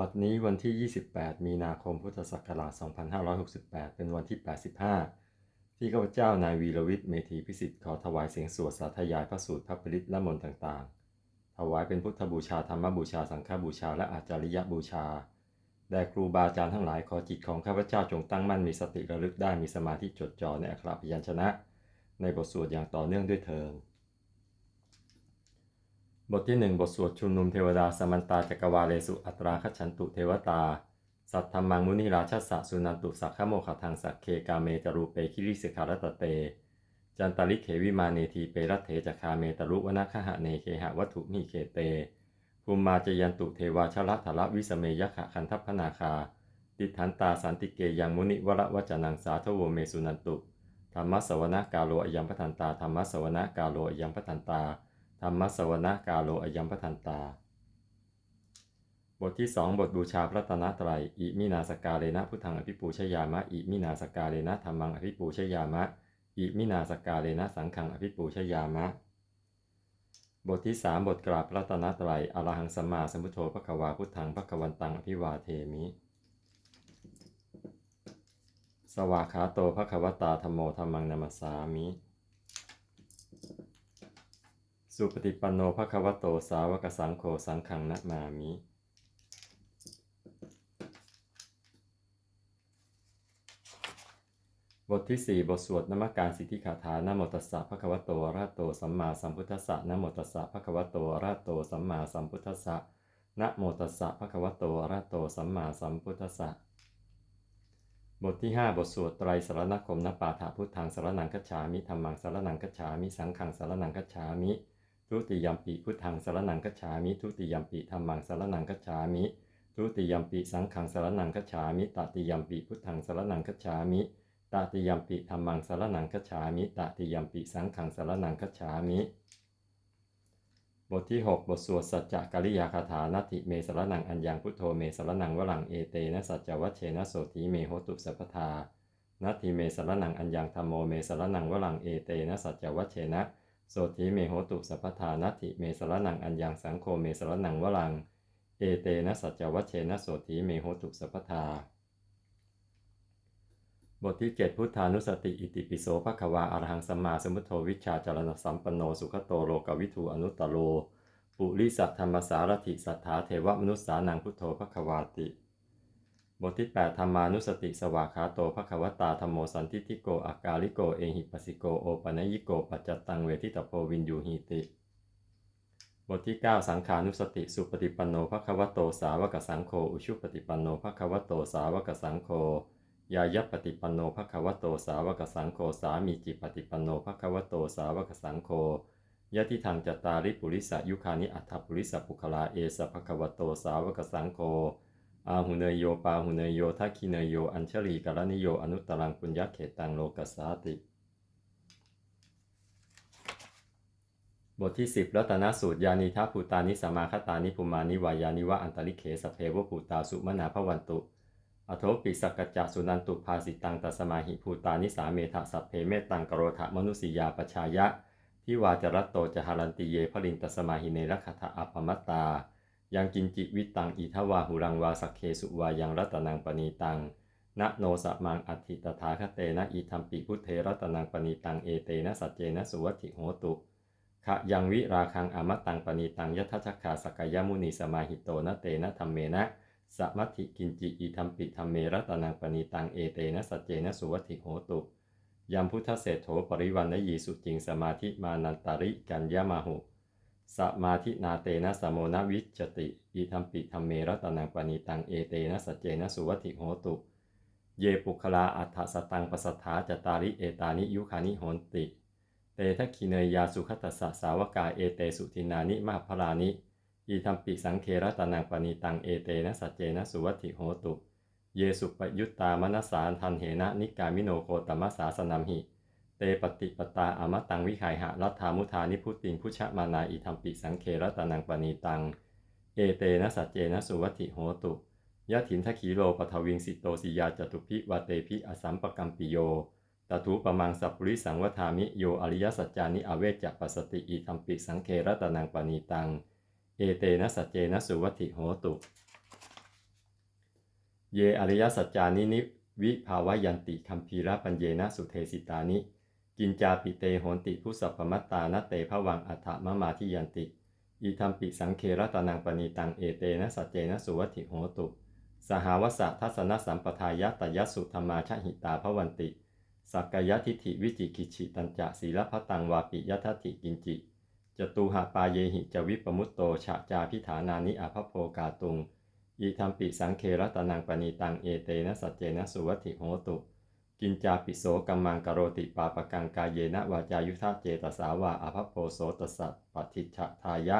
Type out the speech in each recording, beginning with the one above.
บัดนี้วันที่ 28 มีนาคม พุทธศักราช 2568 เป็นวันที่ 85 ที่ข้าพเจ้านายวีรวิทย์ เมธีพิสิทธิ์ขอถวายเสียงสวดสาธยายพระสูตรพระปริตและมนต์ต่างๆ ถวายเป็นพุทธบูชาธรรมบูชาสังฆบูชาและอาจาริยบูชา แด่ครูบาอาจารย์ทั้งหลายขอจิตของข้าพเจ้าจงตั้งมั่นมีสติระลึกได้มีสมาธิจดจ่อในอักขรพยัญชนะ ในบทสวดอย่างต่อเนื่องด้วยเทิง บทที่หนึ่งบทสวดชุมนุมเทวดาสมันตาจักรวาเลสุอัตราคฉันตุเทวตา สัทธรรมังมุนิราชสะสุนันตุสักขโมขทังสักเคกาเมจรูเปคิริสิขารตเต จันตลิเขวิมาเนทีเปรัตเถจคาเมตรุวนาคหะเนเคหะวัตถุนิเคเตภูมิมาจยันตุเทวาชละทละวิสเมยขะคันทัพพนาคา ติทันตาสันติเกยังมุนิวระวจนังสาทโวเมสุนันตุธรรมสวนากาโลอยัมปทันตาธรรมสวนากาโลอยัมปทันตา ธรรมสวนากาโลอยัมปทันตา บทที่สองบทบูชาพระตนตรัยอิมินาสกาเลนะพุทธังอภิปูชยามะอิมินาสกาเลนะธรรมังอภิปูชยามะอิมินาสกาเลนะสังฆังอภิปูชยามะ บทที่สามบทกราบพระตนตรัยอรหังสัมมาสัมพุทโธพระควาพุทธังพระควันตังอภิวาเทมิ สวากขาโตพระควตาธรรมโมธรรมังนามัสสามิ สุปฏิปันโนภควโตสาวกสังโฆสังขังนะมามิบทที่ 4 บทสวดนมกการสิทธิคาถานะโมตัสสะภะคะวะโตอะระโตสัมมาสัมพุทธัสสะนะโมตัสสะภะคะวะโตอะระโตสัมมาสัมพุทธัสสะนะโมตัสสะภะคะวะโตอะระโตสัมมาสัมพุทธัสสะบทที่ 5 บทสวดไตรสารณคมนปาฐาพุทธังสารนังคัจฉามิธรรมังสารนังคัจฉามิสังฆังสารนังคัจฉามิ ทุติยมปิพุทธังสารนังคัจฉามิ ทุติยมปิธรรมังสารนังคัจฉามิ ทุติยมปิสังฆังสารนังคัจฉามิตติยมปิพุทธังสารนังคัจฉามิตติยมปิธรรมังสารนังคัจฉามิตติยมปิสังฆังสารนังคัจฉามิ บทที่ 6 บทสวดสัจจกริยาคาถานาติเมสารนังอัญญังพุทโธเมสารนังวลังเอเตนะสัจจวัชเชนะโสธีเมโหตุสัพพทานาทีเมสารนังอัญญังธรรมโมเมสารนังวลังเอเตนะสัจจวัชเชนะ โสธีเมโหตุสัพพทานาทีเมสรนังอัญญังสังโฆเมสรนังวลัง เอเตนะสัจวัชเชนะโสธีเมโหตุสัพพทา บทที่7พุทธานุสติอิติปิโสภควาอรหังสัมมาสมุทโธวิชชาจารณสัมปันโนสุขโตโลกวิทูอนุตตโล ปุริสัทธรรมสารถิสัทธาเทวมนุษสานังพุทโธภควาติ บทที่ 8 ธรรมานุสติสวากขาโตภควตาธรรมโมสันทิทิโกอากาลิโกเอหิปัสิโกโอปนยิโกปัจจตังเวทิตโพวินยูหีติ บทที่ 9 สังขานุสติสุปฏิปันโนภควโตสาวกสังโฆอุชุปฏิปันโนภควโตสาวกสังโฆยายปฏิปันโนภควโตสาวกสังโฆสามีจิปฏิปันโนภควโตสาวกสังโฆยะทิทางจตาริปุริสยุคานิอัฏฐปุริสปุคลาเอสภควโตสาวกสังโฆ อาหุเนยโยปาหุเนยโยทักขิเนยโย อัญชลีกรณิโย อนุตตรังปุญญเขตังโลกัสสาติ บทที่ 10 รัตนสูตร ยานิทัพภูตานิสมาคตานิภูมานิวายานิวะอันตริเขสเพวภูตาสุมนาภวันตุ อโทปิสกัจจสุนันตุภาสิตังตัสมาหิภูตานิสาเมทะสัพเพเมตตังกโรธะมนุสิยาปชายะ ที่วาจรัตโตจหารันติเยพลินตัสมาหิเนรคถะอัปปมัตตา ยังกินจิวิตังอิทวาหุรังวาสักเคสุวายังรัตนังปณีตังนะโนสะมังอัติตถาคเตนะอิทัมปิพุทเทรัตนังปณีตังเอเตนะสัจเจนะสุวัติโหตุขะยังวิราคังอมตังปณีตังยทัชคาสกายมุนีสมาหิโตนะเตนะธรรมเมนะสัมมัติกินจิอิทัมปิธรรมเมรัตนังปณีตังเอเตนะสัจเจนะสุวัติโหตุยัมพุทธเศรษโถปริวันนยีสุจิงสมาธิมานันตาริกัญญามาหุ สมาธินาเตนะสมโมนวิจจติอิทัมปิธรรมเมรัตนังปณีตังเอเตนะสัจเจนะสุวัติโหตุ เยปุคลาอัฏฐสตังปสัทธาจตาริเอตานิยุคานิโหนติ เตทักขิเนยยาสุขตัสสะสาวกาเอเตสุทินานิมาพลานิอีทัมปิสังเครตนังปณีตังเอเตนะสัจเจนะสุวัติโหตุ เยสุปยุตตามนัสสารทันเหนะนิกามิโนโคตมัสสาสนัมหิ เตปฏิปตาอมตังวิไขหะรัฐามุทานิพุติงพุชะมานาอีทัมปิสังเครตนังปณีตัง เอเตนะสัจเจนะสุวัติโหตุยะถินทคีโลปทวิงสิโตสิยาจตุพิวาเตพิอสัมปกัมปิโยตถุปมังสัพปริสังวทามิโยอริยสัจจานิอเวจจะปัสติอิทัมปิสังเครตนังปณีตัง เอเตนะสัจเจนะสุวัติโหตุ เยอริยสัจจานินิวิภาวยันติคัมภีระปัญเยนะสุเทสิตานิ กินจาปิเตโหนติผู้สัพพมัตตานเตภวังอัฏฐมะมาทิยันติอีธรรมปิสังเครตนังปณีตังเอเตนะสัจเจนะสุวัติโหตุ สหาวสะทัศนสัมปทายะตยัสุธรรมาชหิตาภวันติ สักกายทิฏฐิวิจิกิจิตัญจะศีลพัตังวาปิยทัตถิกินจิ จตุหาปาเยหิจวิปมุตโตฉะจาพิฐานานิอาภโภกาตุงอีธรรมปิสังเครตนังปณีตังเอเตนะสัจเจนะสุวัติโหตุ กินจาปิโสกัมมังกโรติปาปกังกายเยนะวาจายุทธาเจตสาวาอาภโพโสตสัพปฏิชทายะ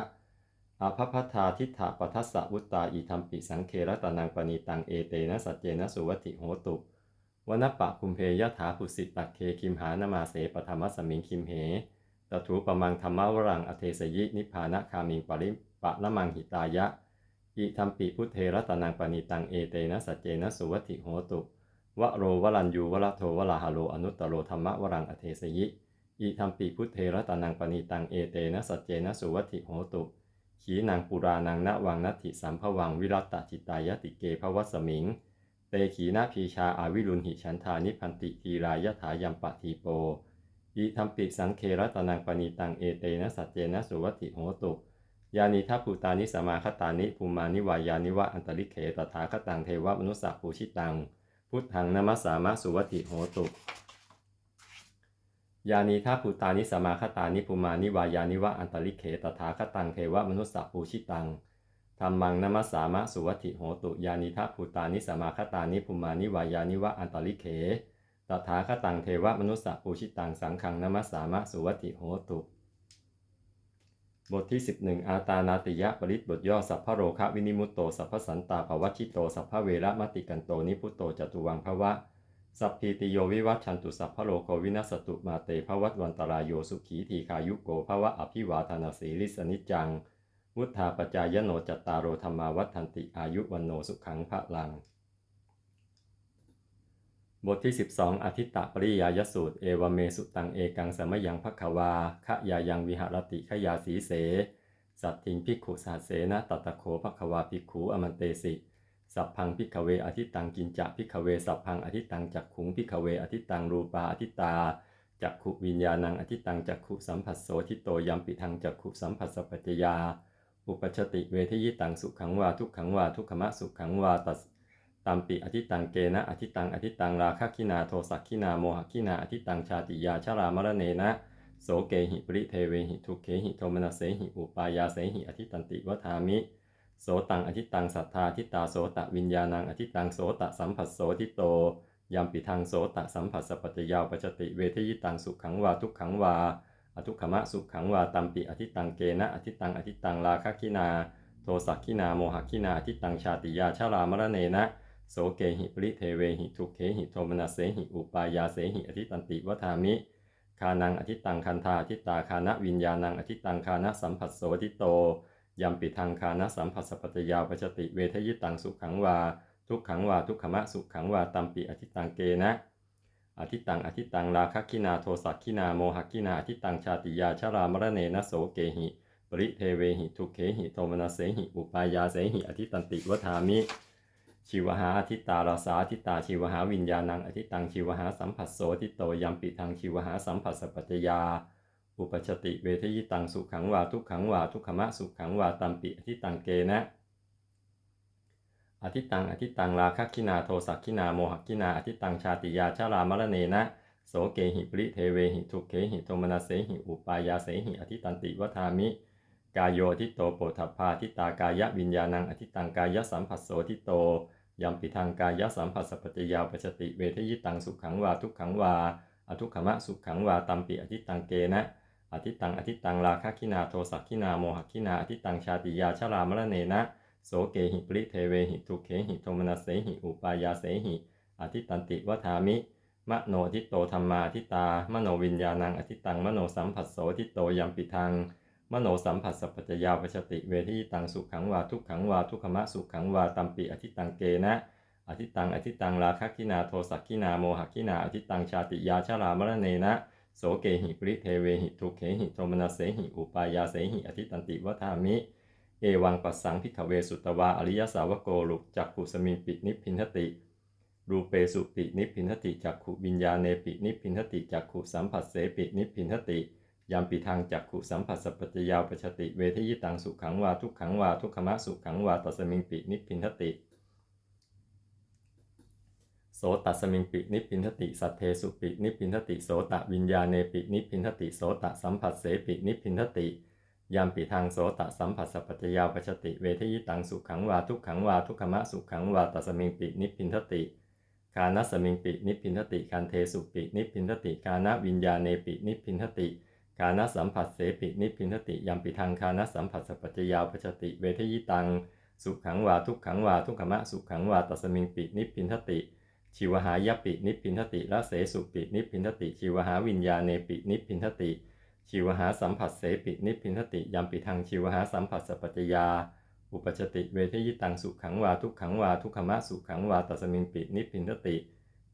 อาภพทาทิฏฐปัทสสะวุตตาอีธรรมปิสังเครตนังปณีตังเอเตนะสัจเจนะสุวัติโหตุวนปะคุมเพยถาภุสิตักเคคิมหานามาเสปธรรมสมิงคิมเหตถูปมังธรรมวรังอเทสยินิพพานะคามิงปริปะละมังหิตายะ อิธรรมปิพุทเทรตนังปณีตังเอเตนะสัจเจนะสุวัติโหตุ วโรวรัญยูวรโทวราหาโลอนุตตโรธรรมวรังอเทสยิ อิธรรมปิพุทเทรตานังปณีตังเอเตนะสัจเจนะสุวัติโหตุ ขีนางปุรานังณวังนัตถิสัมภวังวิรัตตจิตายติเกภวสมิง เตขีนาพีชาอาวิรุณหิฉันทานิพันติทีรายถายัมปะทีโป อิธรรมปิสังเครตานังปณีตังเอเตนะสัจเจนะสุวัติโหตุยานิทัพภูตานิสมาคตานิภูมานิวายานิวะอันตริเขตถาคตังเทวมนุสสะปูชิตัง พุทธังนมัสสามะสุวัติโหตุยานีทัพภูตานิสมาคตานิภูมานิวายานิวะอันตริเขตถาคตังเทวมนุสสะปูชิตังธรรมังนมัสสามะสุวัติโหตุยานิทัพภูตานิสมาคตานิภูมานิวายานิวะอันตริเขตถาคตังเทวมนุสสะปูชิตังสังขังนมัสสามะสุวัติโหตุ บทที่ 11 อาตานาติยะปริตบทย่อสัพพะโรคะวินิมุตโต สัพพสันตาภวัชิโต สัพพเวระมติกันโต นิพุตโตจตุวังภวะ สัพพีติโยวิวัชชันตุสัพพโลโกวินัสตุมาเตภวัตวันตรายโยสุขีทีคายุโกภวะอภิวาทนาสีลิสนิจังวุธาปจายโนจัตตารโรธรรมาวัฏันติอายุวันโนสุขังพระลัง บทที่ 12 อธิตตปริยายสูตร เอวเมสุตังเอกังสมยังพักวาขะยายังวิหรติขยาสีเส สัตถิงพิกขุสาเสนะตตะโขพักวาภิกขูอมันเตสิ สัพพังพิกขเวอธิตังกินจะพิกขเว สัพพังอธิตังจักขุงพิกขเวอธิตังรูปาอธิตาจักขุวิญญาณังอธิตังจักขุสัมผัสโสทิโตยัมปิทังจักขุสัมผัสสปัจจยา อุปชติเวทยิตังสุขังวาทุกขังวาทุกขมะสุขังวาตัส ตัมปิอธิตังเกนะอธิตังอธิตังราคะคินาโทสักคินาโมหคินาอธิตังชาติยาชรามรเนนะโสเกหิปริเทเวหิทุเขหิโทมนัสเสหิอุปายาเสหิอธิตันติวทามิโสตังอธิตังสัทธาทิตาโสตะวิญญาณังอธิตังโสตะสัมผัสโสทิโตยัมปิทังโสตะสัมผัสสปัจจยาวปัจติเวทยิตังสุขังวาทุกขังวาอทุกขมะสุขังวาตัมปิอธิตังเกนะอธิตังอธิตังราคะคินา โทสักคินาโมหคินาอธิตังชาติยาชรามรเนนะ โสเกหิปริเทเวหิทุเขหิโทมนัสเสหิอุปายาเสหิอธิตันติวทามิคานังอธิตังคันธาอธิตาคานะวิญญาณังอธิตังคานะสัมผัสโสทิโตยัมปิทังคานะสัมผัสสปัจจยาปจติเวทยิตังสุขังวา ทุกขังวาทุกขมะสุขังวาตัมปิอธิตังเกนะ อธิตังอธิตังราคะคินาโทสักคินาโมหคินาอธิตังชาติยาชรามรเนนะโสเกหิปริเทเวหิทุเขหิโทมนัสเสหิอุปายาเสหิอธิตันติวทามิ ชีวหาอธิตาราสาอธิตาชีวหาวิญญาณังอธิตังชีวหาสัมผัสโสทิโตยัมปิทังชีวหาสัมผัสสปัจจยา อุปชติเวทยิตังสุขังวาทุกขังวาทุกขมะสุขังวาตัมปิอธิตังเกนะ อธิตังอธิตังราคะคินาโทสักคินาโมหคินาอธิตังชาติยาชารามรเนนะโสเกหิปริเทเวหิทุเขหิโทมนัสเสหิอุปายาเสหิอธิตันติวทามิ กายโยทิโตโปถัพพาทิตากายวิญญาณังอธิตังกายสัมผัสโสทิโตยัมปิทางกายสัมผัสสปัจจยาวปจติเวทยิตังสุขังวาทุกขังวาอทุกขมะสุขังวาตัมปิอธิตังเกนะอธิตังอธิตังราคะคินาโทสักคินาโมหคินาอธิตังชาติยาชรามรเนนะโสเกหิปริเทเวหิทุเขหิโทมนัสเสหิอุปายาเสหิอธิตันติวทามิมโนทิโตธรรมาทิตามโนวิญญาณังอธิตังมโนสัมผัสโสทิโตยัมปิทัง มโนสัมผัสสัพพจยาวปชติเวทิตังสุขังวาทุกขังวาทุกขมะสุขังวาตัมปิอธิตังเกนะอธิตังอธิตังราคะคินาโทสักคินาโมหคินาอธิตังชาติยาชรามรเนนะโสเกหิปริเทเวหิทุเขหิโทมนัสเสหิอุปายาเสหิอธิตันติวทามิ เอวังปัสสังพิขเวสุตวาอริยสาวโกลุกจักขุสมิปินิพินทติรูเปสุปินิพินทติจักขุวิญญาเนปินิพินทติจักขุสัมผัสเสปินิพินทติ ยามปิทางจักขุสัมผัสสปปัจจยาวปชติ เวทยิตังสุขังวาทุกขังวาทุกขมะสุขังวาตัสมิงปินิพินทติ โสตัสมิงปินิพินทติ สัทเทสุปินิพินทติ โสตวิญญาเนปินิพินทติ โสตสัมผัสเสปินิพินทติ ยามปิทางโสตสัมผัสสปปัจจยาวปชติ เวทยิตังสุขังวาทุกขังวาทุกขมะสุขังวาตัสมิงปินิพินทติคานัสมิงปินิพินทติคันเทสุปินิพินทติกานะวิญญาเนปินิพพินทติ กานสัมผัสเสปินิพินทติยามปิทางคานสัมผัสสปปัจจยาวปชติ เวทยิตัง สุขังวาทุกขังวาทุกขมะสุขังวาตัสมิงปินิพินทติชีวหายปินิพินทติละเสสุปินิพินทติชีวหาวิญญาเนปินิพินทติชีวหาสัมผัสเสปินิพินทติยามปิทางชีวหาสัมผัสสปปัจจยา อุปชติเวทยิตังสุขังวาทุกขังวาทุกขมะสุขังวาตัสมิงปินิพินทติ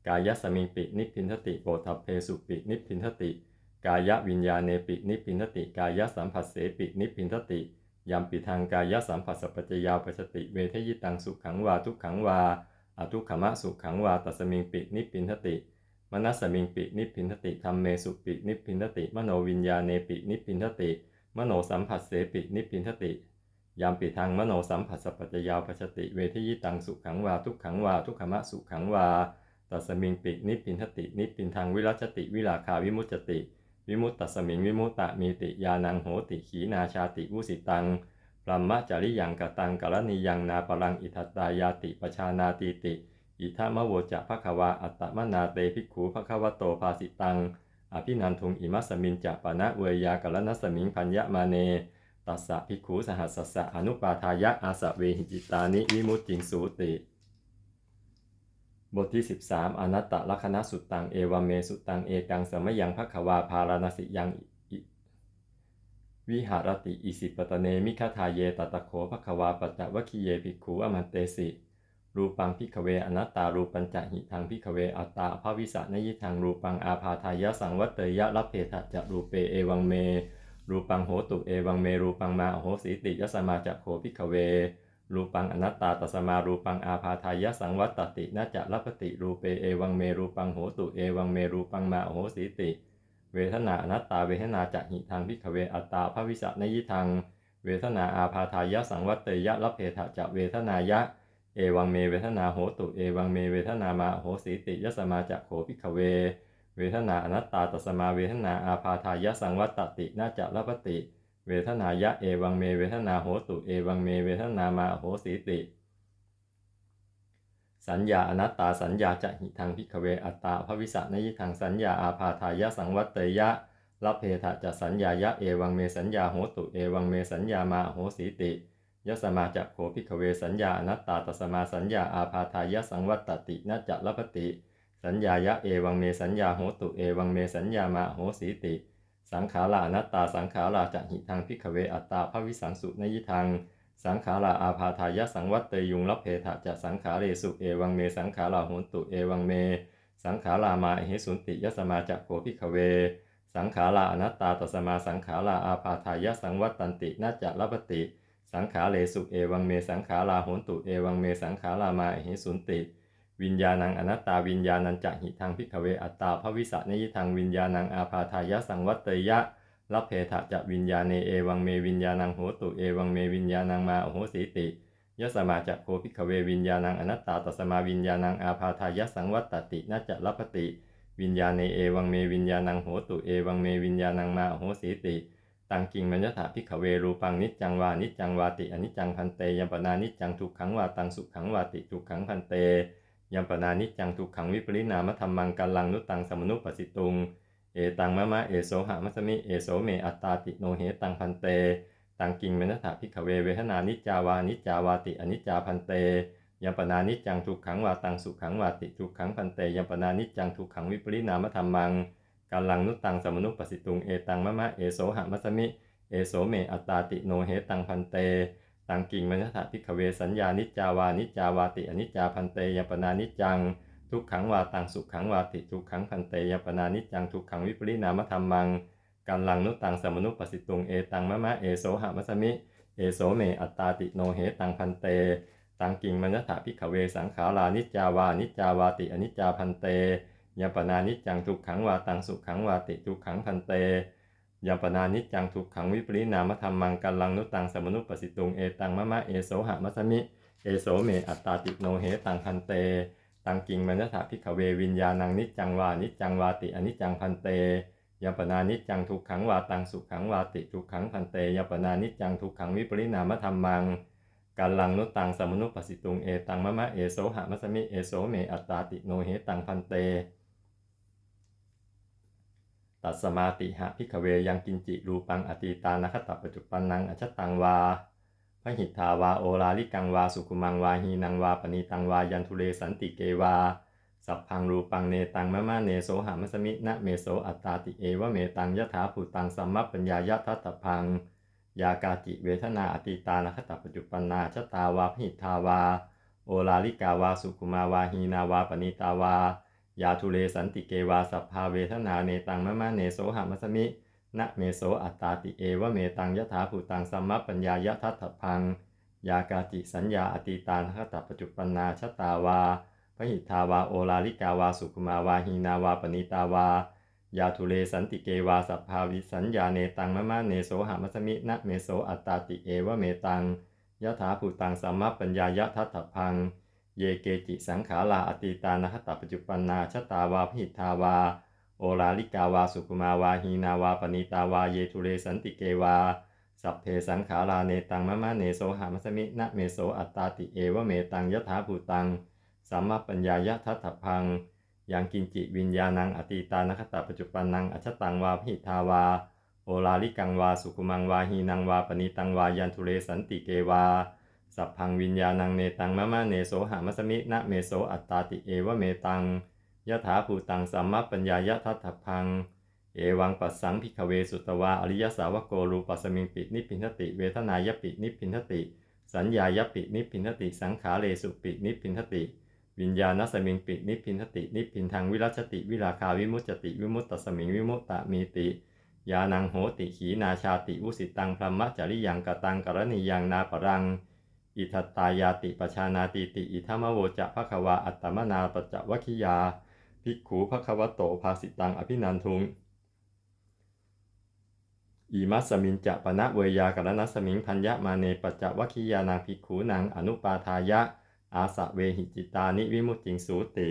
กายสมิงปินิพินทติโปทัพเพสุปินิพินทติ กายวิญญาเนปินิพินทติ กายสัมผัสเสปินิพินทติยามปิทางกายสัมผัสสปปัจจยาปชติเวทยิตังสุขังวาทุกขังวาอทุกขมะสุขังวาตัสมิงปินิพินทติมนัสมิงปินิพินทติธรรมเมสุปินิพินทติ มโนวิญญาเนปินิพินทติ มโนสัมผัสเสปินิพินทติยามปิทางมโนสัมผัสสปปัจจยาปชติเวทยิตังสุขังวาทุกขังวาทุกขมะสุขังวาตัสมิงปินิพินทติ นิพินทางวิรัชติวิราคาวิมุจติ วิมุตตัสมิงวิมุตตะมีติยานังโหติขีนาชาติวุสิตังพรหมจริยังกตังกรณียังนาปรังอิทัตตายาติปชานาติติ อิทามะโวจะภควาอัตตมนาเตภิกขูภควโตภาสิตัง อภินันทุงอิมัสมินจะปะนะเวยากรณสมิงพัญญมาเน ตัสสะภิกขูสหัสสสะอนุปาทายะอาสะเวหิจิตานิวิมุตติงสูติ บทที่ 13 อนัตตลักษณะสุตตัง เอวเมสุตตัง เอกังสมยังภควาภารณสิยังอิวิหารติอิสิปตเนมิคทาเยตตะโขภควาปัจจวคิเยภิกขูอมันเตสิรูปังพิกเวอนัตตารูปัญจหิทังพิกเวอัตตาภาวิสะนยิทังรูปังอาพาทายะสังวัตเตยะรัพเพทะจะรูเปเอวังเม รูปังโหตุเอวังเมรูปังมาโหสีติยสมาจะโขพิกเว รูปังอนัตตาตัสมารูปังอาพาทายะสังวัตตินาจะรัพติรูเปเอวังเมรูปังโหตุเอวังเมรูปังมาโหสีติ เวทนาอนัตตาเวทนาจะหิทังพิกเวอัตตาภาวิสะนยิทังเวทนาอาพาทายะสังวัตเตยะรัเพทะจะเวทนายะ เอวังเมเวทนาโหตุเอวังเมเวทนามาโหสีติยสมาจะโขพิกเว เวทนาอนัตตาตัสมาเวทนาอาพาทายะสังวัตตินาจะรัพติ เวทนายะเอวังเม เวทนาโหตุเอวังเม เวทนามาโหสีติ สัญญาอนัตตาสัญญาจะหิทังพิกเวอัตตาภวิสะนยิทังสัญญาอาพาทายะสังวัตเตยะรัพเพทะจะสัญญายะเอวังเมสัญญาโหตุเอวังเมสัญญามาโหสีติยสมาจะโขพิกเวสัญญาอนัตตาตสมาสัญญาอาพาทายะสังวัตตินาจะรัพติ สัญญายะเอวังเมสัญญาโหตุเอวังเมสัญญามาโหสีติ สังขาราอนัตตาสังขาราจะหิทังพิกเวอัตตาภวิสังสุนยิทังสังขาราอาพาทายะสังวัตเตยุงรับเพทะจะสังขาเรสุเอวังเมสังขาราโหนตุเอวังเม สังขารามาเหสุนติยสมาจะโขพิกเว สังขาราอนัตตาตัสมาสังขาราอาพาทายะสังวัตตันตินาจะรับติ สังขาเรสุเอวังเมสังขาราโหนตุเอวังเมสังขารามาเหสุนติ วิญญาณังอนัตตาวิญญาณังจะหิทังพิกเวอัตตาภวิสะนยิทังวิญญาณังอาพาทายะสังวัตเตยะรับเพทะจะวิญญาเนเอวังเมวิญญาณังโหตุเอวังเมวิญญาณังมาโหสีติยสมาจะโคพิกเววิญญาณังอนัตตาตัสมาวิญญาณังอาพาทายะสังวัตตินาจจะรับปติ วิญญาเนเอวังเมวิญญาณังโหตุเอวังเมวิญญาณังมาโหสีติ ตังกิงมัญญถาพิกเวรูปังนิจจังวานิจจังวาติอนิจจังพันเตยัปนานิจจังทุกขังวาตังสุขังวาติทุกขังพันเต ยัมปนานิจจังทุกขังวิปริณามธรรมังกัลังนุตังสมนุปสิตุง เอตังมะมะเอโสหะมัสมิเอโสเมอัตตาติโนเหตังพันเต ตังกิงเมนัสถาพิกเวเวทนานิจจาวานิจจาวาติอนิจจาพันเตยัมปนานิจจังทุกขังวาตังสุขังวาติทุกขังพันเตยัมปนานิจจังทุกขังวิปริณามธรรมังกัลังนุตังสมนุปสิตุงเอตังมะมะเอโสหะมัสมิเอโสเมอัตตาติโนเหตังพันเต ตังกิงมนัสถาพิกเวสัญญานิจจาวานิจจาวาติอนิจจาพันเตยปนานิจจัง ทุกขังวาตังสุขังวาติทุกขังพันเตยปนานิจจังทุกขังวิปริณามธรรมังกัลลังนุตังสมนุปสิตุงเอตังมะมะเอโสหะมัสมิ เอโสเมอัตตาติโนเหตังพันเต ตังกิงมนัฏฐพิขเวสังขารานิจจาวานิจจาวาติอนิจจาพันเตยปนานิจจังทุกขังวาตังสุขังวาติทุกขังพันเต ยมปนานิจังทุกขังวิปริณามธรรมังกัลังนุตังสมนุปสิตุงเอตังมะมะเอโสหะมัสมิ เอโสเมอัตตาติโนเหตังพันเต ตังกิงมนัฏฐพิขเววิญญาณังนิจังวานิจังวาติอนิจังพันเตยปนานิจังทุกขังวาตังสุขังวาติทุกขังพันเตยปนานิจังทุกขังวิปริณามธรรมังกัลังนุตังสมนุปสิตุงเอตังมะมะเอโสหะมัสมิเอโสเมอัตตาติโนเหตังพันเต ตัสมาติหะพิขเวยังกินจิรูปังอตีตานะคตปัจจุปันนังอชตังวาพหิทธาวาโอลาลิกังวาสุคุมังวาหีนังวาปณีตังวายันทุเรสันติเกวา สัพพังรูปังเนตังมะมะเนโสหะมัสมินะเมโสอัตตาติเอวะเมตังยะถาภูตังสัมมปัญญายะทัตตพัง ยากาจิเวทนาอติตานะคตปัจจุปันนาชตาวาพหิทธาวา โอลาลิกาวาสุคุมาวาหีนาวาปณิตาวา ยาทุเลสันติเกวาสัพพาเวทนาเนตังมะมะเนโสหะมัสมินะเมโสอัตตาติเอวะเมตังยะถาภูตังสัมมปัญญายะทัตถพัง ยากาจิสัญญาอติตานะคตปัจจุปนาชตาวาพหิทธาวาโอลาลิกาวาสุคุมาวาหีนาวาปณิตาวายาทุเลสันติเกวาสัพพาวิสัญญาเนตังมะมะเนโสหะมัสมินะเมโสอัตตาติเอวะเมตังยะถาภูตังสัมมปัญญายะทัตถพัง เยเกจิสังขาราอติตานะคตปัจจุปันนาชตาวาพิทาวา โอลาลิกาวาสุคุมาวาหีนาวาปณิตาวาเยทุเรสันติเกวา สัพเพสังขาราเนตังมะมะเนโสหามัสมินะเมโสอัตตาติเอวะเมตังยถาภูตังสัมมาปัญญายะทัตถพังยังกินจิวิญญาณังอติตานคตปัจจุปันนังอชตังวาพิทาวา โอลาลิกังวาสุคุมังวาหีนังวาปณิตังวายันทุเรสันติเกวา สัพพังวิญญาณังเนตังมะมะเนโสหามัสมินะเมโสอัตตาติเอวะเมตังยะถาภูตังสัมมาปัญญายะทัตถพัง เอวังปัสสังพิขเวสุตวาอริยสาวกโกรูปัสมิงปินิพินทติเวทนายปินิพินทติ สัญญายปินิพินทติสังขาเรสุปินิพินทติ วิญญาณสมิงปินิพินทติ นิพินทางวิรัชติวิราคาวิมุจติวิมุตตสมิงวิมุตตะมีติยานังโหติขีนาชาติวุสิตังพรหมจริยังกตังกรณียังนาปรัง อิทัตตายาติปชานาติติ อิทัมโวจะภควาอัตตมนาปจจวัคิยา ภิกขูภควโตภาสิตังอภินันทุงอิมัสสมินจะปณะเวยากรณสมิงพัญญมาเนปัจจวัคคียานางภิกขูนางอนุปาทายะ อาสะเวหิจิตานิวิมุตติงสูติ